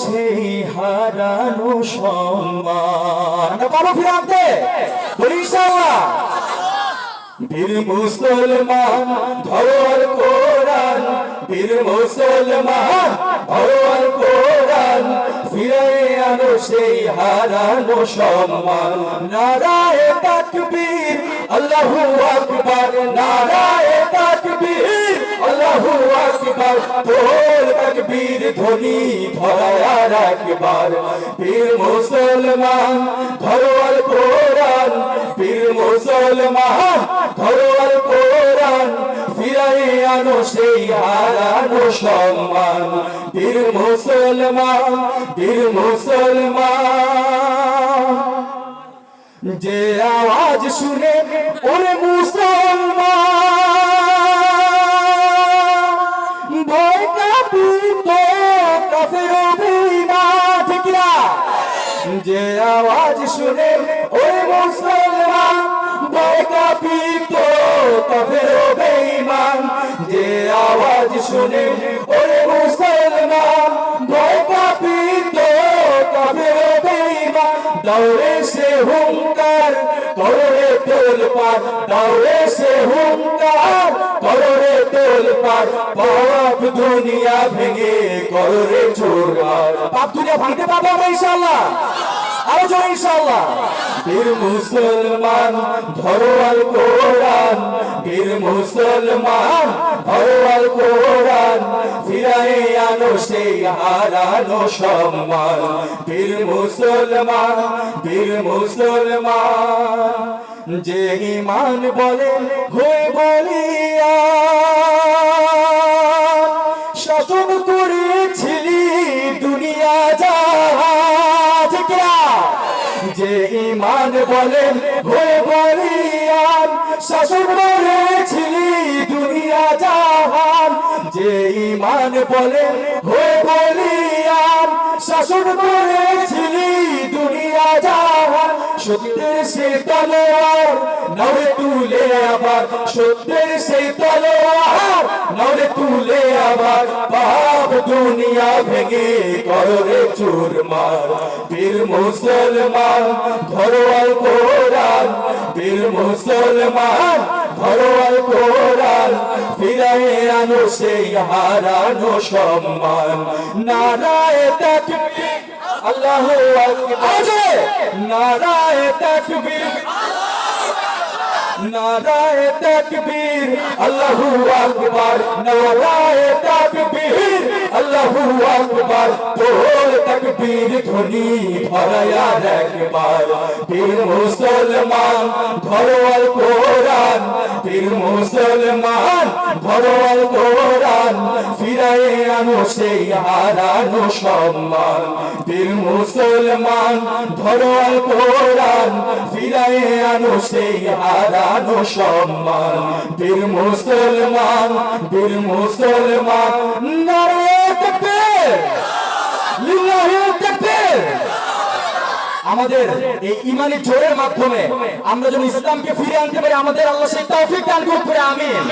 সেই হারানো সম্মান। বলি মুসলমান ধরোয়ার কোরআন বীর মুসলমান কোরআন আনো সেই হারানো সম্মান। তাকবীর। আল্লাহু আকবার, নারায়ে তাকবীর। আল্লাহু আকবার তোল তাকবীর ধ্বনি ধরায়ার একবার। বীর মুসলমান ধরোয়ার কোরআন। বীর মুসলমান ধরোয়ার কোরআন। ফিরাই আনো সেই হারানো সম্মান। বীর মুসলমান বীর মুসলমান। যে আওয়াজ শুনে, ওরে মুসলমান, ভয় কাঁপিত কাফের অভিমান ঠিক না? যে আওয়াজ শুনে, ওরে মুসলমান, ভয় কাঁপিত কাফের অভিমান যে আওয়াজ শুনে দৌড়ে সে হুঙ্কার করোড়ে তোল পার দৌড়ে সে হুঙ্কার করোড়ে তোল পার পাপ দুনিয়া ভেঙে করোড়ে চোর পাপ দুনিয়া ভাঙতে পারব আমরা ইনশাআল্লাহ আরও জোরে ইনশাআল্লাহ। বীর মুসলমান ধরোয়াল কোরআন। বীর মুসলমান ধরোয়াল কোরআন। ফিরাই আনো হারানো সম্মান। বীর মুসলমান বীর মুসলমান। যে ইমান বলে হয়ে বলিয়া যে ইমান বলেন হয়ে বলিয়ান শাসন করেছিলি দুনিয়া জাহান। যে ইমান বলেন হয়ে বলিয়ান শাসন করেছিলি দুনিয়া জাহান। সত্যের সে তলোয়ার নড়ে তুলে আবার সত্যের সেই তলোয়ার নড়ে তুলে আবার পাপ দুনিয়া ভেঙে কররে চুরমার। বীর মুসলমান ধরোয়াল কোরআন। বীর মুসলমান ধরোয়াল কোরআন। ফিরাই আনো সেই হারানো সম্মান। নারায় তাকবীর আল্লাহু আকবার। নারায় তাকবীর নারায় তাকবীর, আল্লাহু আকবার নারায় তাকবীর, আল্লাহু আকবার তোর তাকবীর ধ্বনি ভরায়া একবার। বীর মুসলমান ধরোয়াল কোরআন। বীর মুসলমান ধরোয়াল কোরআন। আনো সেই হারানো সম্মান। মুসলমান ধরোয়াল কোরআন আনো সেই হারানো সম্মান। মুসলমান মুসলমান তাকবীর আমাদের এই ইমানি জোরের মাধ্যমে আমরা যেন ইসলামকে ফিরে আনতে পারি, আমাদের আল্লাহ সেই তৌফিক দান করে, আমিন।